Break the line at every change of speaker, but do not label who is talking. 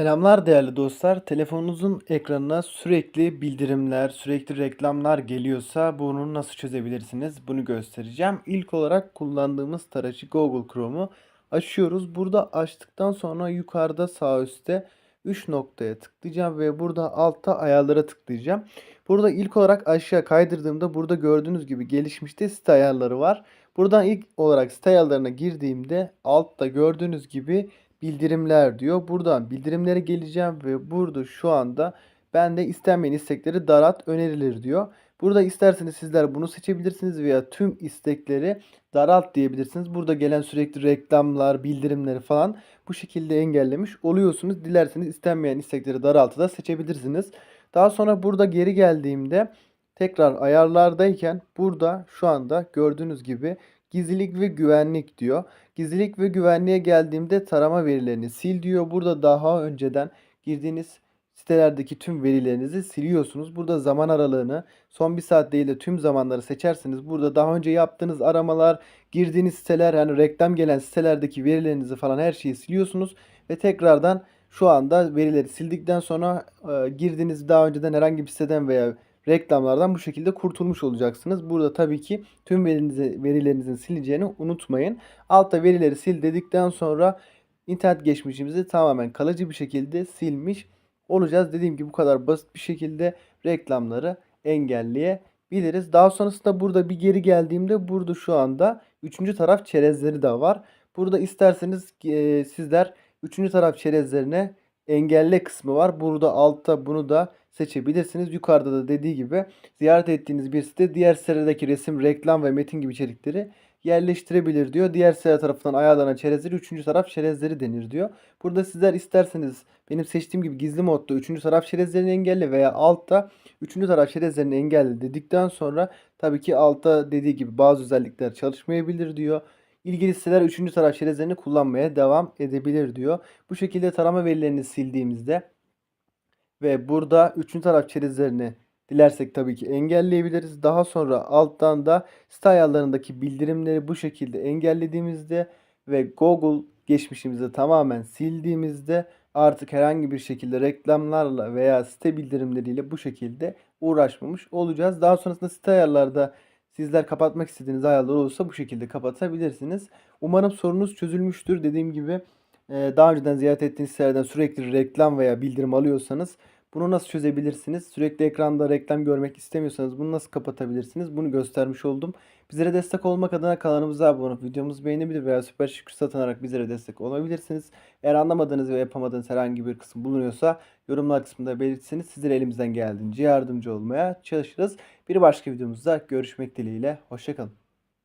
Selamlar değerli dostlar. Telefonunuzun ekranına sürekli bildirimler, sürekli reklamlar geliyorsa bunu nasıl çözebilirsiniz? Bunu göstereceğim. İlk olarak kullandığımız tarayıcı Google Chrome'u açıyoruz. Burada açtıktan sonra yukarıda sağ üstte 3 noktaya tıklayacağım ve burada altta ayarlara tıklayacağım. Burada ilk olarak aşağı kaydırdığımda burada gördüğünüz gibi gelişmişte site ayarları var. Buradan ilk olarak site ayarlarına girdiğimde altta gördüğünüz gibi bildirimler diyor. Buradan bildirimlere geleceğim ve burada şu anda bende istenmeyen istekleri darat önerilir diyor. Burada isterseniz sizler bunu seçebilirsiniz veya tüm istekleri daralt diyebilirsiniz. Burada gelen sürekli reklamlar, bildirimleri falan bu şekilde engellemiş oluyorsunuz. Dilerseniz istenmeyen istekleri daraltı da seçebilirsiniz. Daha sonra burada geri geldiğimde tekrar ayarlardayken burada şu anda gördüğünüz gibi gizlilik ve güvenlik diyor. Gizlilik ve güvenliğe geldiğimde tarama verilerini sil diyor. Burada daha önceden girdiğiniz sitelerdeki tüm verilerinizi siliyorsunuz. Burada zaman aralığını son bir saat değil de tüm zamanları seçerseniz burada daha önce yaptığınız aramalar, girdiğiniz siteler yani reklam gelen sitelerdeki verilerinizi falan her şeyi siliyorsunuz ve tekrardan şu anda verileri sildikten sonra e, girdiğiniz daha önceden herhangi bir siteden veya reklamlardan bu şekilde kurtulmuş olacaksınız. Burada tabii ki tüm verinizi, verilerinizin sileceğini unutmayın. Altta verileri sil dedikten sonra internet geçmişimizi tamamen kalıcı bir şekilde silmiş olacağız. Dediğim gibi bu kadar basit bir şekilde reklamları engelleyebiliriz. Daha sonrasında burada bir geri geldiğimde burada şu anda üçüncü taraf çerezleri de var. Burada isterseniz e, sizler üçüncü taraf çerezlerine engelle kısmı var. Burada altta bunu da seçebilirsiniz. Yukarıda da dediği gibi ziyaret ettiğiniz bir site diğer sitelerdeki resim, reklam ve metin gibi içerikleri yerleştirebilir diyor. Diğer site tarafından ayarlanan çerezleri üçüncü taraf çerezleri denir diyor. Burada sizler isterseniz benim seçtiğim gibi gizli modda üçüncü taraf çerezlerini engelle veya altta üçüncü taraf çerezlerini engelle dedikten sonra tabii ki altta dediği gibi bazı özellikler çalışmayabilir diyor. İlgili siteler üçüncü taraf çerezlerini kullanmaya devam edebilir diyor. Bu şekilde tarama verilerini sildiğimizde ve burada üçüncü taraf çerezlerini dilersek tabii ki engelleyebiliriz. Daha sonra alttan da site ayarlarındaki bildirimleri bu şekilde engellediğimizde ve Google geçmişimizi tamamen sildiğimizde artık herhangi bir şekilde reklamlarla veya site bildirimleriyle bu şekilde uğraşmamış olacağız. Daha sonrasında site ayarlarda sizler kapatmak istediğiniz ayarlar olursa bu şekilde kapatabilirsiniz. Umarım sorunuz çözülmüştür. Dediğim gibi daha önceden ziyaret ettiğiniz sitelerden sürekli reklam veya bildirim alıyorsanız bunu nasıl çözebilirsiniz? Sürekli ekranda reklam görmek istemiyorsanız bunu nasıl kapatabilirsiniz? Bunu göstermiş oldum. Bizlere destek olmak adına kanalımıza abone olup videomuzu beğenebilir veya süper şükür satın alarak bizlere destek olabilirsiniz. Eğer anlamadığınız ve yapamadığınız herhangi bir kısım bulunuyorsa yorumlar kısmında belirtseniz sizlere elimizden geldiğince yardımcı olmaya çalışırız. Bir başka videomuzda görüşmek dileğiyle. Hoşçakalın.